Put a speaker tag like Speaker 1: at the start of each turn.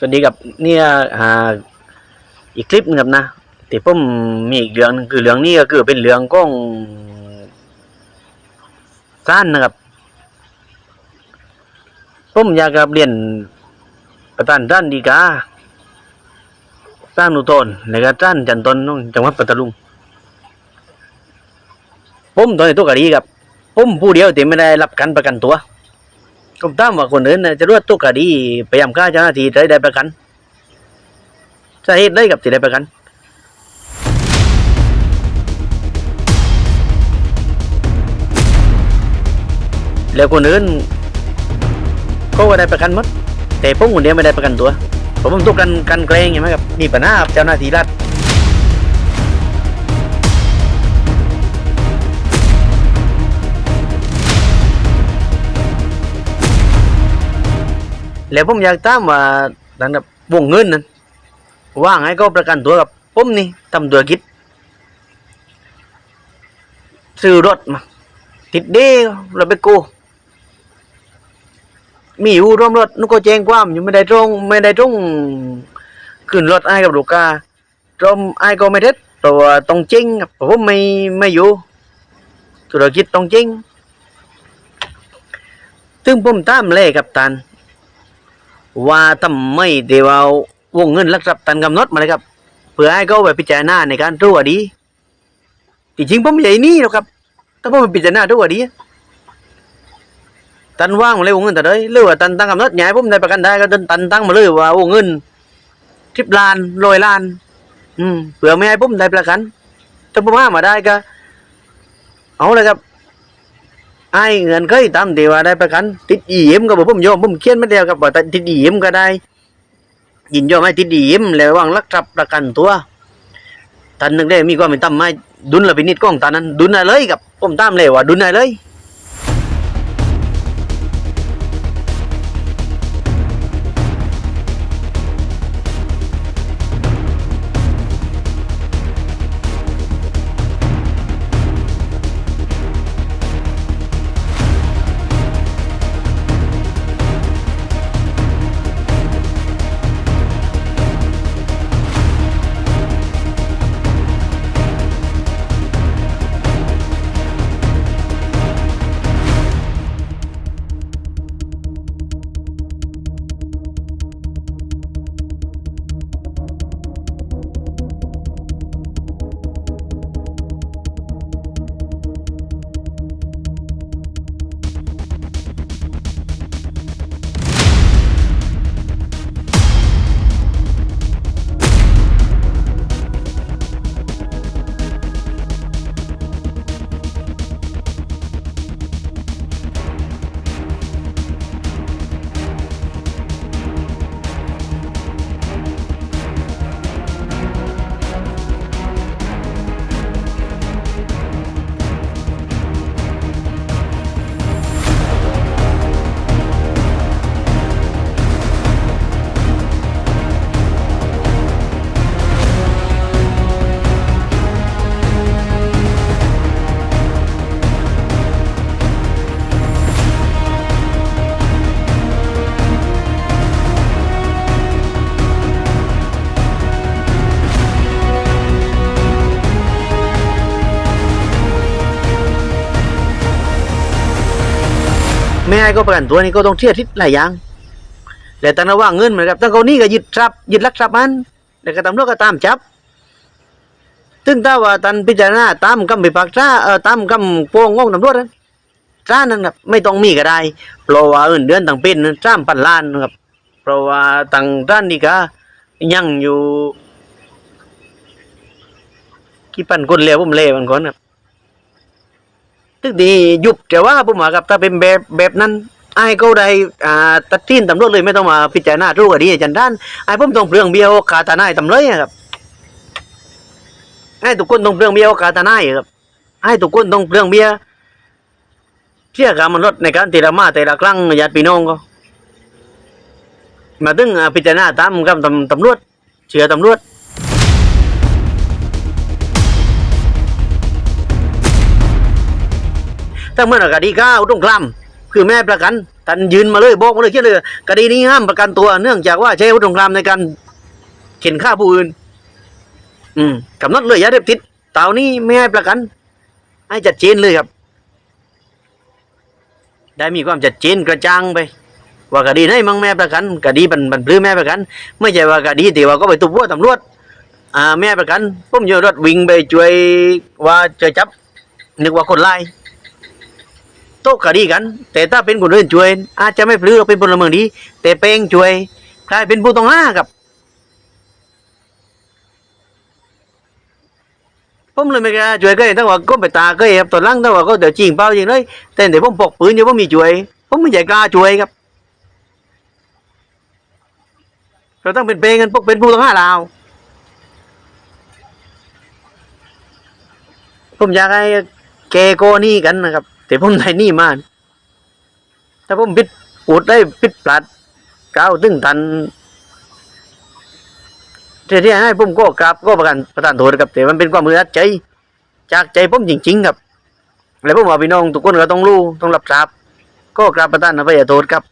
Speaker 1: สวัสดีครับเนี่ยอ่าอีกคลิปนึงครับนะที่ผมมีอีกเรื่องนึงคือเรื่องนี้ก็คือเป็นเรื่องของซ่านนะครับผมอยากกลับเรียนประธานด้านดีกาสร้างนุตนและก็จ้านจันตนของจังหวัดปัตตานีผมตอนนี้ตัวกะดีครับผมผู้เดียวที่ไม่ได้รับการประกันตัว ผมตามว่าคนอื่นน่ะจะรวดตุกคดีพยายามฆ่าเจ้าหน้าที่ได้ได้ประกันสาเหตุได้กับที่ได้ประกันแล้วคนอื่นก็ได้ประกันหมดแต่ผมคนเดียวไม่ได้ประกันตัวผมผมถูกกันกันแกล้งใช่ไหมครับมีปัญหาเจ้าหน้าที่รัฐ แล้วผมอยากตามว่าดังแบบวงเงินนั้นว่างให้เขาประกันตัวกับผมนี่ทำธุรกิจซื้อรถมาติดเด้เราไปกู้มีอยู่ร่วมรถนุก็แจ้งความอยู่ไม่ได้ตรงไม่ได้ตรงขึ้นรถไอ้กับลูกค้าตรงไอ้ก็ไม่เท็จแต่ว่าต้องจริงครับผมไม่ไม่อยู่ธุรกิจต้องจริงถึงผมตามเลยกับตัน ว่าทำไมเดี๋ยวเอาวงเงินหลักทรัพย์ตันกำหนดมาเลยครับเพื่อให้เขาไปพิจารณาในการรู้คดีจริงๆผมใหญ่นี่หรอกครับถ้าผมไปพิจารณารู้คดีตันว่างมาเลยวงเงินแต่เลยหรือว่าตันตั้งกำหนดใหญ่ผมได้ประกันได้ก็ตันตันตั้งมาเลยว่าวงเงินทิบล้านร้อยล้าน อืมเผื่อไม่ให้ผมได้ประกันถ้าผมห้ามาได้ก็เอาเลยครับ ไอ้เงินเคยตามเดียว่าได้ประกัน ติดอีเอ็มก็บอกผมยอมผมเขียนไม่เดียวกับว่าติดอีเอ็มก็ได้ ยินยอมให้ติดอีเอ็มแล้ววางรักทรัพย์ประกันตัวท่านนึงได้มีความเป็นตั้มไหมดุนละพินิจของตานั้น ดุนอะไรกับผมตามเลยว่าดุนอะไร ไม่ให้ก็ประกันตัวนี่ก็ต้องเทียบทิศหลายอย่างแล้วตั้งระว่างเงินเหมือนกับตั้งเขานี่ก็ยึดทรัพย์ยึดลักทรัพย์มันแล้วก็ตำรวจก็ตามจับถึงถ้าว่าตันพิจารณาตามคำพิพากษาเอ่อตามคำฟ้องของตำรวจนั้นศานั้นครับไม่ต้องมีก็ได้เพราะว่าเอินเดือนต่างเป็นสามพันล้านครับ เพราะว่าต่างด้านนี่ก็ยังอยู่กี่พันคนแล้วผมเล่มันก่อนครับ ตึกดียุบแต่ว่าผมว่ากับถ้าเป็นแบบแบบนั้นไอ้ก็ได้อ่าตัดทิ้นตำรวจเลยไม่ต้องมาพิจารณารู้คดีจันด้านไอ้ผมต้องเปลืองเบี้ยวคาตาหนายตำเลยอะครับไอ้ทุกคนต้องเปลืองเบี้ยวคาตาหนายครับไอ้ทุกคนต้องเปลืองเบี้ยเชื่อการมันลดในการตีละมาแต่ละครั้งญาติพี่น้องก็ มาถึงพิจารณาตามคำตำตำรวจเชื่อตำรวจ ถ้าเมื่อคดีก้าวต้องคลำคือแม่ประกันตันยืนมาเลยบอกมาเลยเขียนเลยคดีนี้ห้ามประกันตัว เนื่องจากว่าใช้อาวุธสงครามในการเข็นฆ่าผู้อื่น อืมกำหนดเลยยาเสพติดเต่านี้ไม่ให้ประกัน ให้จัดเจนเลยครับ ได้มีความจัดเจนกระจ่างไป ว่าคดีไหนมั่งแม่ประกันคดีบันบันพลื้อแม่ประกัน ไม่ใช่ว่าคดีที่ว่าก็ไปตุบวัวตำรวจอ่าแม่ประกันผมโยรถวิ่งไปช่วยว่าจะจับนึกว่าคนไล่ ต๊ะคดีกัน แต่ถ้าเป็นคนอื่นช่วย อาจจะไม่พลื้อเราเป็นพลเมืองดี แต่เป้งช่วยกลายเป็นผู้ต้องหาครับ ผมเลยไม่กล้าช่วยก็เห็นตั้งว่าก็ไปตาก็เห็นครับตอนหลังตั้งว่าก็เดี๋ยวจริงเปล่าจริงเลยแต่เดี๋ยวผมปกปืนอยู่ผมมีช่วย ผมไม่ใช่กล้าช่วยครับเราต้องเป็นเป้งกันพวกเป็นผู้ต้องห้าลาผมอยากให้แกโกนี่กันนะครับ แต่ผมได้นี่มาถ้าผมพิดอูดได้พิดปลัดก้าวตึงตันเที่ให้ผมก็กราบก็ประกันประทานโทษครับแต่มันเป็นความมืออัดใจ จากใจผมจริง ๆ ครับ แล้วผมว่าพี่น้องทุกคนก็ต้องรู้ต้องรับทราบก็กราบประทานอภัยโทษครับ